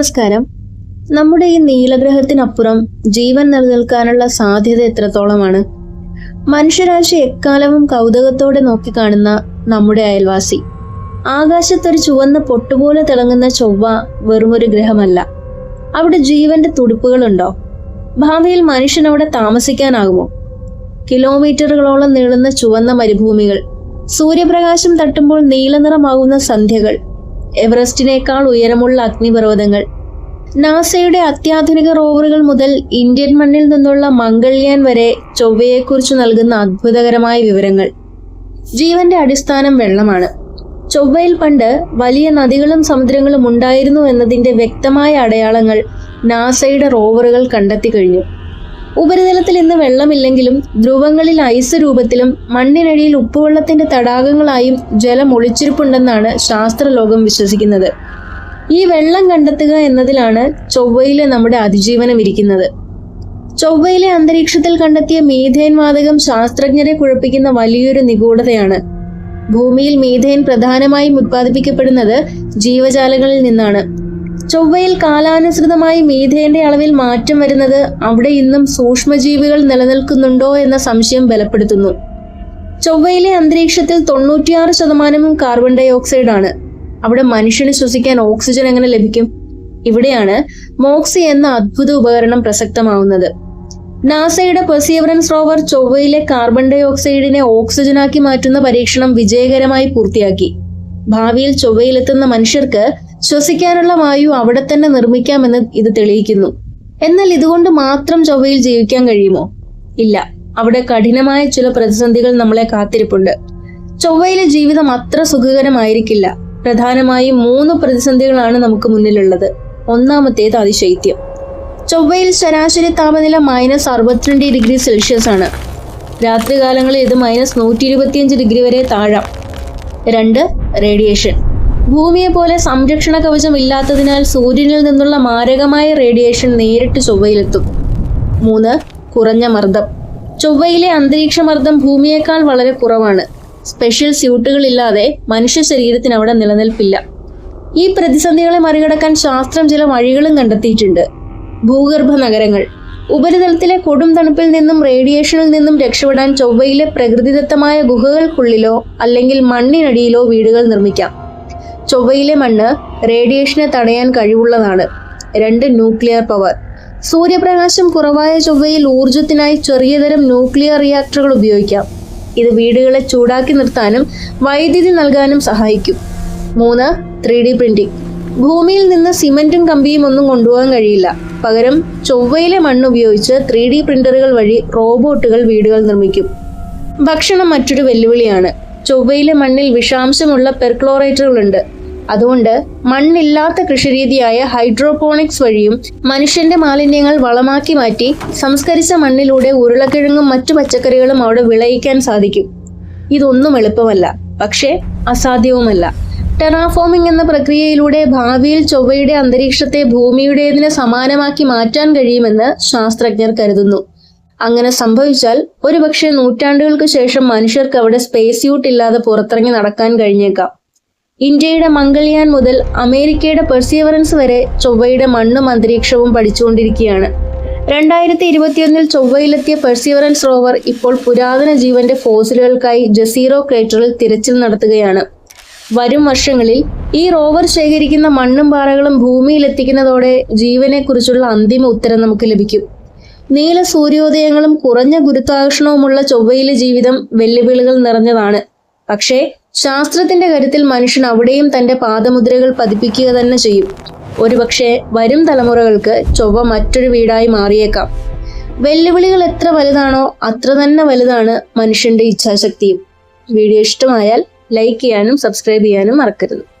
നമസ്കാരം. നമ്മുടെ ഈ നീലഗ്രഹത്തിനപ്പുറം ജീവൻ നിലനിൽക്കാനുള്ള സാധ്യത എത്രത്തോളമാണ്? മനുഷ്യരാശി എക്കാലവും കൗതുകത്തോടെ നോക്കിക്കാണുന്ന നമ്മുടെ അയൽവാസി. ആകാശത്തൊരു ചുവന്ന പൊട്ടുപോലെ തിളങ്ങുന്ന ചൊവ്വ വെറുമൊരു ഗ്രഹമല്ല. അവിടെ ജീവന്റെ തുടിപ്പുകളുണ്ടോ? ഭാവിയിൽ മനുഷ്യനവിടെ താമസിക്കാനാകുമോ? കിലോമീറ്ററുകളോളം നീളുന്ന ചുവന്ന മരുഭൂമികൾ സൂര്യപ്രകാശം തട്ടുമ്പോൾ നീലനിറമാകുന്ന സന്ധ്യകൾ എവറസ്റ്റിനേക്കാൾ ഉയരമുള്ള അഗ്നിപർവതങ്ങൾ. നാസയുടെ അത്യാധുനിക റോവറുകൾ മുതൽ ഇന്ത്യൻ മണ്ണിൽ നിന്നുള്ള മംഗൾയാൻ വരെ ചൊവ്വയെക്കുറിച്ച് നൽകുന്ന അത്ഭുതകരമായ വിവരങ്ങൾ. ജീവന്റെ അടിസ്ഥാനം വെള്ളമാണ്. ചൊവ്വയിൽ പണ്ട് വലിയ നദികളും സമുദ്രങ്ങളും ഉണ്ടായിരുന്നു എന്നതിന്റെ വ്യക്തമായ അടയാളങ്ങൾ നാസയുടെ റോവറുകൾ കണ്ടെത്തി കഴിഞ്ഞു. ഉപരിതലത്തിൽ ഇന്ന് വെള്ളമില്ലെങ്കിലും ധ്രുവങ്ങളിൽ ഐസ് രൂപത്തിലും മണ്ണിനടിയിൽ ഉപ്പുവെള്ളത്തിന്റെ തടാകങ്ങളായും ജലം ഒളിച്ചിരിപ്പുണ്ടെന്നാണ് ശാസ്ത്രലോകം വിശ്വസിക്കുന്നത്. ഈ വെള്ളം കണ്ടെത്തുക എന്നതിലാണ് ചൊവ്വയിലെ നമ്മുടെ അതിജീവനം ഇരിക്കുന്നത്. ചൊവ്വയിലെ അന്തരീക്ഷത്തിൽ കണ്ടെത്തിയ മീഥേൻ വാതകം ശാസ്ത്രജ്ഞരെ കുഴപ്പിക്കുന്ന വലിയൊരു നിഗൂഢതയാണ്. ഭൂമിയിൽ മീഥേൻ പ്രധാനമായും ഉത്പാദിപ്പിക്കപ്പെടുന്നത് ജീവജാലങ്ങളിൽ നിന്നാണ്. ചൊവ്വയിൽ കാലാനുസൃതമായി മീഥേന്റെ അളവിൽ മാറ്റം വരുന്നത് അവിടെ ഇന്നും സൂക്ഷ്മജീവികൾ നിലനിൽക്കുന്നുണ്ടോ എന്ന സംശയം ബലപ്പെടുത്തുന്നു. ചൊവ്വയിലെ അന്തരീക്ഷത്തിൽ തൊണ്ണൂറ്റിയാറ് ശതമാനവും കാർബൺ ഡൈ ഓക്സൈഡ് ആണ്. അവിടെ മനുഷ്യന് ശ്വസിക്കാൻ ഓക്സിജൻ എങ്ങനെ ലഭിക്കും? ഇവിടെയാണ് മോക്സി എന്ന അത്ഭുത ഉപകരണം പ്രസക്തമാവുന്നത്. നാസയുടെ പെർസിയവറൻസ് റോവർ ചൊവ്വയിലെ കാർബൺ ഡൈ ഓക്സൈഡിനെ ഓക്സിജനാക്കി മാറ്റുന്ന പരീക്ഷണം വിജയകരമായി പൂർത്തിയാക്കി. ഭാവിയിൽ ചൊവ്വയിലെത്തുന്ന മനുഷ്യർക്ക് ശ്വസിക്കാനുള്ള വായു അവിടെ തന്നെ നിർമ്മിക്കാമെന്ന് ഇത് തെളിയിക്കുന്നു. എന്നാൽ ഇതുകൊണ്ട് മാത്രം ചൊവ്വയിൽ ജീവിക്കാൻ കഴിയുമോ? ഇല്ല. അവിടെ കഠിനമായ ചില പ്രതിസന്ധികൾ നമ്മളെ കാത്തിരിപ്പുണ്ട്. ചൊവ്വയിലെ ജീവിതം അത്ര സുഖകരമായിരിക്കില്ല. പ്രധാനമായും മൂന്ന് പ്രതിസന്ധികളാണ് നമുക്ക് മുന്നിലുള്ളത്. ഒന്നാമത്തേത് അതിശൈത്യം. ചൊവ്വയിൽ ശരാശരി താപനില മൈനസ് അറുപത്തിരണ്ട് ഡിഗ്രി സെൽഷ്യസ് ആണ്. രാത്രികാലങ്ങളിൽ ഇത് മൈനസ് നൂറ്റി ഇരുപത്തിയഞ്ച് ഡിഗ്രി വരെ താഴാം. രണ്ട് റേഡിയേഷൻ ഭൂമിയെ പോലെ സംരക്ഷണ കവചം ഇല്ലാത്തതിനാൽ സൂര്യനിൽ നിന്നുള്ള മാരകമായ റേഡിയേഷൻ നേരിട്ട് ചൊവ്വയിലെത്തും. മൂന്ന് കുറഞ്ഞ മർദ്ദം. ചൊവ്വയിലെ അന്തരീക്ഷ മർദ്ദം ഭൂമിയേക്കാൾ വളരെ കുറവാണ്. സ്പെഷ്യൽ സ്യൂട്ടുകളില്ലാതെ മനുഷ്യ ശരീരത്തിന് അവിടെ നിലനിൽപ്പില്ല. ഈ പ്രതിസന്ധികളെ മറികടക്കാൻ ശാസ്ത്രം ചില വഴികളും കണ്ടെത്തിയിട്ടുണ്ട്. ഭൂഗർഭ നഗരങ്ങൾ. ഉപരിതലത്തിലെ കൊടും തണുപ്പിൽ നിന്നും റേഡിയേഷനിൽ നിന്നും രക്ഷപ്പെടാൻ ചൊവ്വയിലെ പ്രകൃതിദത്തമായ ഗുഹകൾക്കുള്ളിലോ അല്ലെങ്കിൽ മണ്ണിനടിയിലോ വീടുകൾ നിർമ്മിക്കാം. ചൊവ്വയിലെ മണ്ണ് റേഡിയേഷനെ തടയാൻ കഴിവുള്ളതാണ്. രണ്ട് ന്യൂക്ലിയർ പവർ. സൂര്യപ്രകാശം കുറവായ ചൊവ്വയിൽ ഊർജത്തിനായി ചെറിയതരം ന്യൂക്ലിയർ റിയാക്ടറുകൾ ഉപയോഗിക്കാം. ഇത് വീടുകളെ ചൂടാക്കി നിർത്താനും വൈദ്യുതി നൽകാനും സഹായിക്കും. മൂന്ന് ത്രീ ഡി പ്രിന്റിംഗ്. ഭൂമിയിൽ നിന്ന് സിമന്റും കമ്പിയും ഒന്നും കൊണ്ടുപോകാൻ കഴിയില്ല. പകരം ചൊവ്വയിലെ മണ്ണ് ഉപയോഗിച്ച് ത്രീ ഡി പ്രിന്ററുകൾ വഴി റോബോട്ടുകൾ വീടുകൾ നിർമ്മിക്കും. ഭക്ഷണം മറ്റൊരു വെല്ലുവിളിയാണ്. ചൊവ്വയിലെ മണ്ണിൽ വിഷാംശമുള്ള പെർക്ലോറേറ്ററുകളുണ്ട് അതുകൊണ്ട് മണ്ണില്ലാത്ത കൃഷിരീതിയായ ഹൈഡ്രോപോണിക്സ് വഴിയും മനുഷ്യന്റെ മാലിന്യങ്ങൾ വളമാക്കി മാറ്റി സംസ്കരിച്ച മണ്ണിലൂടെ ഉരുളക്കിഴങ്ങും മറ്റു പച്ചക്കറികളും അവിടെ വിളയിക്കാൻ സാധിക്കും. ഇതൊന്നും എളുപ്പമല്ല പക്ഷേ അസാധ്യവുമല്ല. ടെറാഫോമിംഗ് എന്ന പ്രക്രിയയിലൂടെ ഭാവിയിൽ ചൊവ്വയുടെ അന്തരീക്ഷത്തെ ഭൂമിയുടേതിന് സമാനമാക്കി മാറ്റാൻ കഴിയുമെന്ന് ശാസ്ത്രജ്ഞർ കരുതുന്നു. അങ്ങനെ സംഭവിച്ചാൽ ഒരുപക്ഷെ നൂറ്റാണ്ടുകൾക്ക് ശേഷം മനുഷ്യർക്ക് അവിടെ സ്പേസ് സ്യൂട്ട് ഇല്ലാതെ പുറത്തിറങ്ങി നടക്കാൻ കഴിഞ്ഞേക്കാം. ഇന്ത്യയുടെ മംഗൾയാൻ മുതൽ അമേരിക്കയുടെ പെർസിയവറൻസ് വരെ ചൊവ്വയുടെ മണ്ണും അന്തരീക്ഷവും പഠിച്ചുകൊണ്ടിരിക്കുകയാണ്. രണ്ടായിരത്തി ഇരുപത്തിയൊന്നിൽ ചൊവ്വയിലെത്തിയ പെർസിയവറൻസ് റോവർ ഇപ്പോൾ പുരാതന ജീവന്റെ ഫോസിലുകൾക്കായി ജസീറോ ക്രേറ്ററിൽ തിരച്ചിൽ നടത്തുകയാണ്. വരും വർഷങ്ങളിൽ ഈ റോവർ ശേഖരിക്കുന്ന മണ്ണും പാറകളും ഭൂമിയിലെത്തിക്കുന്നതോടെ ജീവനെക്കുറിച്ചുള്ള അന്തിമ ഉത്തരം നമുക്ക് ലഭിക്കും. നീല സൂര്യോദയങ്ങളും കുറഞ്ഞ ഗുരുത്വാകർഷണവുമുള്ള ചൊവ്വയിലെ ജീവിതം വെല്ലുവിളികൾ നിറഞ്ഞതാണ്. പക്ഷേ ശാസ്ത്രത്തിന്റെ കരുത്തിൽ മനുഷ്യൻ അവിടെയും തന്റെ പാദമുദ്രകൾ പതിപ്പിക്കുക തന്നെ ചെയ്യും. ഒരുപക്ഷെ വരും തലമുറകൾക്ക് ചൊവ്വ മറ്റൊരു വീടായി മാറിയേക്കാം. വെല്ലുവിളികൾ എത്ര വലുതാണോ അത്ര തന്നെ വലുതാണ് മനുഷ്യന്റെ ഇച്ഛാശക്തിയും. വീഡിയോ ഇഷ്ടമായാൽ ലൈക്ക് ചെയ്യാനും സബ്സ്ക്രൈബ് ചെയ്യാനും മറക്കരുത്.